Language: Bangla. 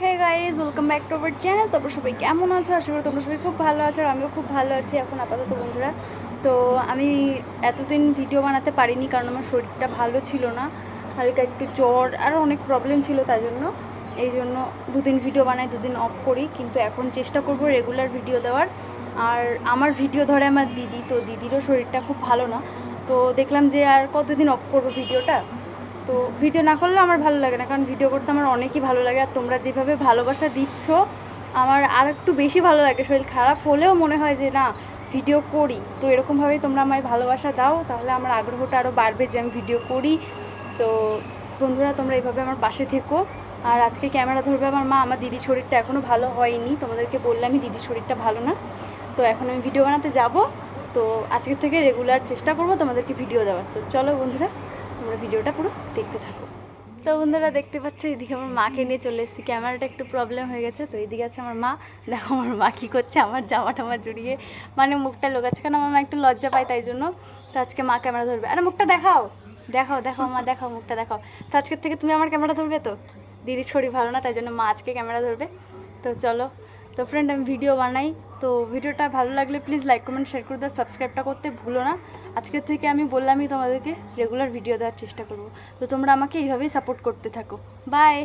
Hey guys welcome back to our channel তোমরা সবাই কেমন আছো? আশা করি তোমরা সবাই খুব ভালো আছো আর আমিও খুব ভালো আছি এখন আপাতত বন্ধুরা। তো আমি এতদিন ভিডিও বানাতে পারিনি কারণ আমার শরীরটা ভালো ছিল না। হালকা একটু জ্বর আরও অনেক প্রবলেম ছিল তাই জন্য। এই জন্য দুদিন ভিডিও বানাই, দুদিন অফ করি। কিন্তু এখন চেষ্টা করব রেগুলার ভিডিও দেওয়ার। আর আমার ভিডিও ধরে আমার দিদি, তো দিদিরও শরীরটা খুব ভালো না। তো দেখলাম যে আর কতদিন অফ করব ভিডিওটা তো ভিডিও না করলে আমার ভালো লাগে না, কারণ ভিডিও করতে আমার অনেকই ভালো লাগে আর তোমরা যেভাবে ভালোবাসা দিচ্ছ, আমার আর একটু বেশি ভালো লাগে, শরীর খারাপ হলেও মনে হয় যে না, ভিডিও করি। তো এরকমভাবেই তোমরা আমায় ভালোবাসা দাও, তাহলে আমার আগ্রহটা আরও বাড়বে যে আমি ভিডিও করি। তো বন্ধুরা, তোমরা এইভাবে আমার পাশে থেকো। আর আজকে ক্যামেরা ধরবে আমার মা, আমার দিদির শরীরটা এখনও ভালো হয়নি, তোমাদেরকে বললামই দিদির শরীরটা ভালো না। তো এখন আমি ভিডিও বানাতে যাব। তো আজকে থেকে রেগুলার চেষ্টা করব তোমাদেরকে ভিডিও দেওয়ার। তো চলো বন্ধুরা। তোমরা ভিডিওটা পুরো দেখতে থাকো। তো বন্ধুরা দেখতে পাচ্ছ, এদিকে আমার মাকে নিয়ে চলে এসেছি। ক্যামেরাটা একটু প্রবলেম হয়ে গেছে, তো এদিকে আছে আমার মা। দেখো আমার মা কী করছে, আমার জামা টামা জড়িয়ে। মানে মুখটা লোকাচ্ছে, কারণ আমার মা একটু লজ্জা পায় তাই জন্য। তো আজকে মা ক্যামেরা ধরবে। আরে মুখটা দেখাও দেখাও দেখাও মা, দেখাও মুখটা, দেখাও। তো আজকের থেকে তুমি আমার ক্যামেরা ধরবে তো? দিদির শরীর ভালো না, তাই জন্য মা আজকে ক্যামেরা ধরবে। তো চলো, তো ফ্রেন্ড আমি ভিডিও বানাই। তো ভিডিওটা ভালো লাগলে প্লিজ লাইক কমেন্ট শেয়ার করে দেওয়া সাবস্ক্রাইবটা করতে ভুলো না। আজকের থেকে আমি বললামই তোমাদেরকে রেগুলার ভিডিও দেওয়ার চেষ্টা করব। তো তোমরা আমাকে এইভাবেই সাপোর্ট করতে থাকো। বাই